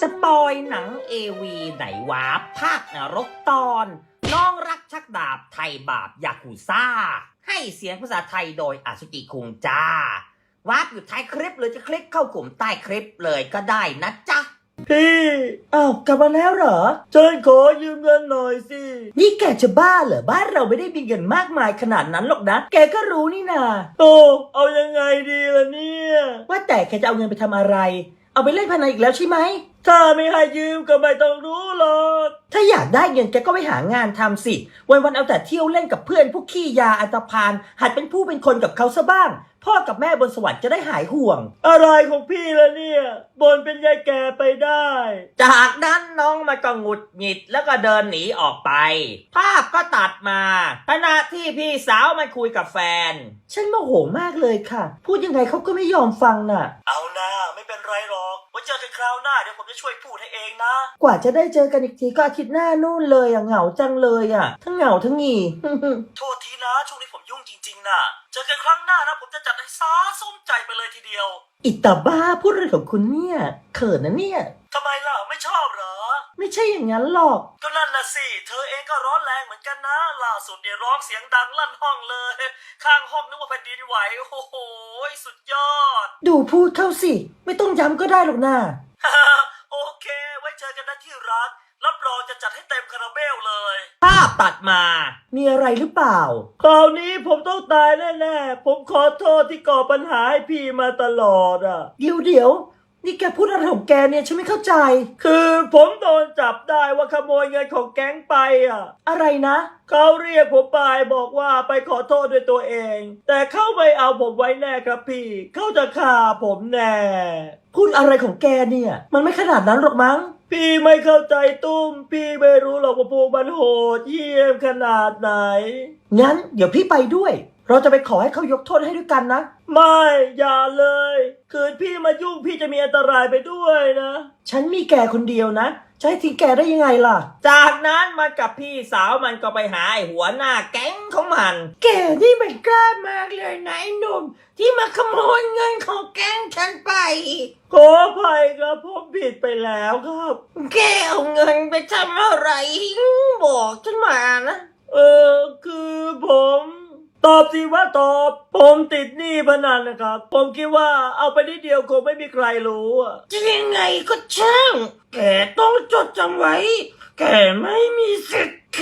สปอยหนังเอวีไหนวะภาคนรกตอน น้องรักชักดาบไทยบาปยากุซ่า ให้เสียงภาษาไทยโดยอาสุกิคุงจ้าวาร์ปอยู่ท้ายคลิปหรือจะคลิกเข้ากลุ่มใต้คลิปเลยก็ได้นะจ๊ะ พี่อ้าวกลับมาแล้วเหรอฉันขอยืมเงินหน่อยสิ นี่แกจะบ้าเหรอ บ้านเราไม่ได้มีเงินมากมายขนาดนั้นหรอกนะ แกก็รู้นี่นาโอ้เอายังไงดีล่ะเนี่ย ว่าแต่แกจะเอาเงินไปทำอะไร เอาไปเล่นพนันอีกแล้วใช่ไหม ถ้าไม่ให้ยืมก็ไม่ต้องรู้หรอก ถ้าอยากได้เงินแกก็ไปหางานทำสิ วันวันๆเอาแต่เที่ยวเล่นกับเพื่อนพวกขี้ยาอันตรพาน หัดเป็นผู้เป็นคนกับเขาซะบ้าง พ่อกับแม่บนสวรรค์จะได้หายห่วง อะไรของพี่ล่ะเนี่ยบนเป็นยายแก่ไปได้ จากนั้นน้องมันก็หงุดหงิดแล้วก็เดินหนีออกไป ภาพก็ตัดมาขณะที่พี่สาวมันคุยกับแฟน ฉันโมโหมากเลยค่ะ พูดยังไงเขาก็ไม่ยอมฟังน่ะ เอาหน้า เจอกันคราวหน้าเดี๋ยวผมจะช่วยพูดให้เองนะ กว่าจะได้เจอกันอีกทีก็อาทิตย์หน้านู่นเลยอะเหงาจังเลยอะ ทั้งเหงาทั้งหงีโทษทีนะช่วงนี้ผมยุ่งจริงๆนะเจอกันครั้งหน้านะผมจะจัดให้ซาส้มใจไปเลยทีเดียว อิตาบ้าพูดอะไรของคุณเนี่ยเขินนะเนี่ยทำไมล่ะ ไม่ใช่อย่างนั้นหรอก ก็นั่นน่ะสิเธอเองก็ร้อนแรงเหมือนกันนะ ล่าสุดเนี่ยร้องเสียงดังลั่นห้องเลย ข้างห้องนึกว่าแผ่นดินไหวโอ้โหสุดยอด ดูพูดเข้าสิ ไม่ต้องย้ำก็ได้หรอกนะโอเค ไว้เจอกันนะที่รักรับรองจะจัดให้เต็มคาราเบลเลยภาพตัดมา มีอะไรหรือเปล่า คราวนี้ผมต้องตายแน่ๆ ผมขอโทษที่ก่อปัญหาให้พี่มาตลอดอะ เดี๋ยวเดี๋ยว นี่แกพูดอะไรของแกเนี่ยฉันไม่เข้าใจ คือผมโดนจับได้ว่าขโมยเงินของแก๊งไปอะ อะไรนะ เขาเรียกผมไปบอกว่าไปขอโทษด้วยตัวเอง แต่เขาไม่เอาผมไว้แน่ครับพี่ เขาจะฆ่าผมแน่ พูดอะไรของแกเนี่ย มันไม่ขนาดนั้นหรอกมั้ง พี่ไม่เข้าใจตุ้ม พี่ไม่รู้หรอกว่าพวกมันโหดเยี่ยมขนาดไหน งั้นเดี๋ยวพี่ไปด้วย เราจะไปขอให้เขายกโทษให้ด้วยกันนะ ไม่อย่าเลย คืนพี่มายุ่งพี่จะมีอันตรายไปด้วยนะ ฉันมีแกคนเดียวนะจะให้ทิ้งแกได้ยังไงล่ะ จากนั้นมันกับพี่สาวมันก็ไปหาไอ้หัวหน้าแก๊งของมัน แกนี่มันกล้ามากเลยนะไอ้หนุ่มที่มาขโมยเงินของแก๊งฉันไป ขออภัยครับผมผิดไปแล้วครับ แกเอาเงินไปทำอะไร บอกฉันมานะ เออคือผม ตอบสิว่าตอบ ผมติดหนี้พนันนะครับ ผมคิดว่าเอาไปนิดเดียวคงไม่มีใครรู้อะจะยังไงก็ช่าง แกต้องจดจำไว้ แกไม่มีสิทธิ์ แก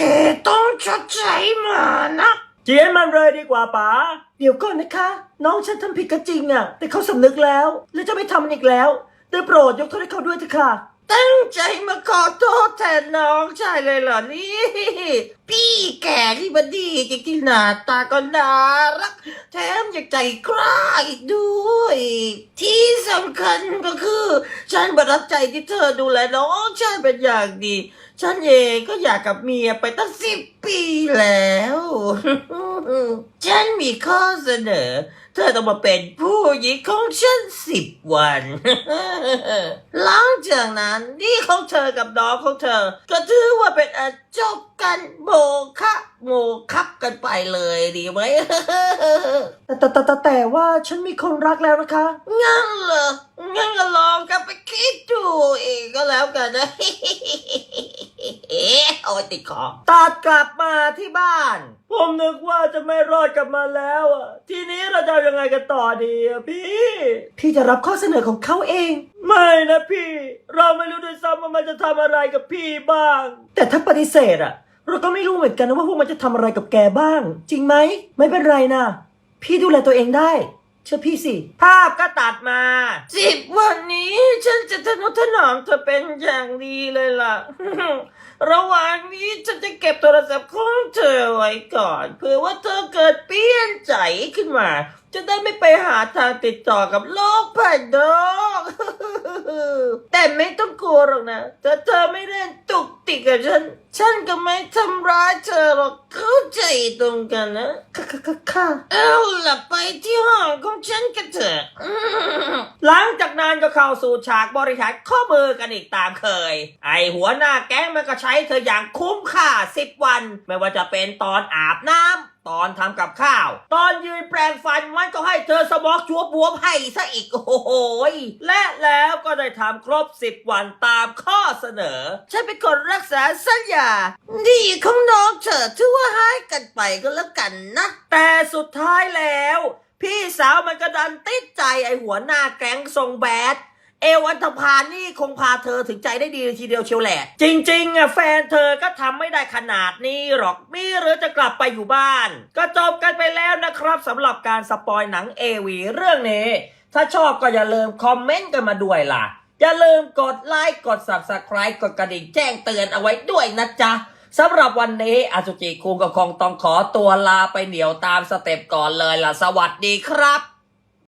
ต้องชดใช้มานะเจียนมันเลยดีกว่าป๋าเดี๋ยวก่อนนะคะ น้องฉันทำผิดก็จริงอะแต่เขาสำนึกแล้ว และจะไม่ทำมันอีกแล้ว ได้โปรดยกโทษให้เขาด้วยเถอะค่ะ ตั้งใจมาขอโทษแทนน้องชายเลยเหรอนี่ พี่แก่ที่บดีจริงๆหน้าตาก็น่ารัก แถมยังใจกล้าอีกด้วย ที่ สำคัญก็คือ ฉันประทับใจที่เธอดูแลน้องชายเป็นอย่างดี ฉันเองก็อยากกับเมียไปตั้งสิบปีแล้ว ฉันมีข้อเสนอ เธอต้องมาเป็นผู้หญิงของฉันสิบวัน หลังจากนั้นนี่ของเธอกับน้องของเธอ ก็ถือว่าเป็นอันจบกันโบคะโมคับ กันไปเลยดีไหม แต่แต่แต่แต่แต่ว่าฉันมีคนรักแล้วนะคะ งั้นเหรอ งั้นก็ลองกลับไปคิดดูเองก็แล้วกันนะโอ้ยติดคอตัดกลับมาที่บ้าน ผมนึกว่าจะไม่รอดกลับมาแล้วอะทีนี้เราจะเอายังไงกันต่อดีอะพี่ พี่จะรับข้อเสนอของเขาเอง ไม่นะพี่ เราไม่รู้ด้วยซ้ำว่ามันจะทำอะไรกับพี่บ้าง แต่ถ้าปฏิเสธอะ เราก็ไม่รู้เหมือนกันนะว่าพวกมันจะทำอะไรกับแกบ้าง จริงไหม ไม่เป็นไรนะ พี่ดูแลตัวเองได้ เชื่อพี่สิ ภาพก็ตัดมา สิบวันนี้ฉันจะทนุถนอมเธอเป็นอย่างดีเลยล่ะ ระหว่างนี้ฉันจะเก็บโทรศัพท์ของเธอไว้ก่อนเผื่อว่าเธอเกิดเปลี่ยนใจขึ้นมา จะได้ไม่ไปหาทางติดต่อกับโลกภายนอก แต่ไม่ต้องกลัวหรอกนะถ้าเธอไม่เล่นตุกติกกับฉัน ฉันก็ไม่ทำร้ายเธอหรอกเข้าใจตรงกันนะค่ะค่ะค่ะเอาล่ะไปที่ห้องของฉันกันเถอะหลังจากนั้นก็เข้าสู่ฉากบริหารข้อมือกันอีกตามเคย ไอหัวหน้าแก๊งมันก็ใช้เธออย่างคุ้มค่าสิบวัน ไม่ว่าจะเป็นตอนอาบน้ำ ตอนทำกับข้าว ตอนยืนแปรงฟันมันก็ให้เธอสมอกชัวบวมให้ซะอีก โอ้โหยและแล้วก็ได้ทำครบ10วันตามข้อเสนอ ฉันเป็นคนรักษาสัญญาดีของน้องเธอถือว่าให้กันไปก็แล้วกันนะ แต่สุดท้ายแล้ว พี่สาวมันก็ดันติดใจไอหัวหน้าแก๊งทรงแบด เอวันทพานี่คงพาเธอถึงใจได้ดีทีเดียวเชียวแหละ จริงๆอะแฟนเธอก็ทำไม่ได้ขนาดนี้หรอกมีหรือจะกลับไปอยู่บ้าน ก็จบกันไปแล้วนะครับสำหรับการสปอยหนังเอวีเรื่องนี้ ถ้าชอบก็อย่าลืมคอมเมนต์กันมาด้วยล่ะ อย่าลืมกดไลค์กด subscribe กดกระดิ่งแจ้งเตือนเอาไว้ด้วยนะจ๊ะสำหรับวันนี้อาสุจิคุงก็คงต้องขอตัวลาไปเหนียวตามสเต็ปก่อนเลยล่ะ สวัสดีครับ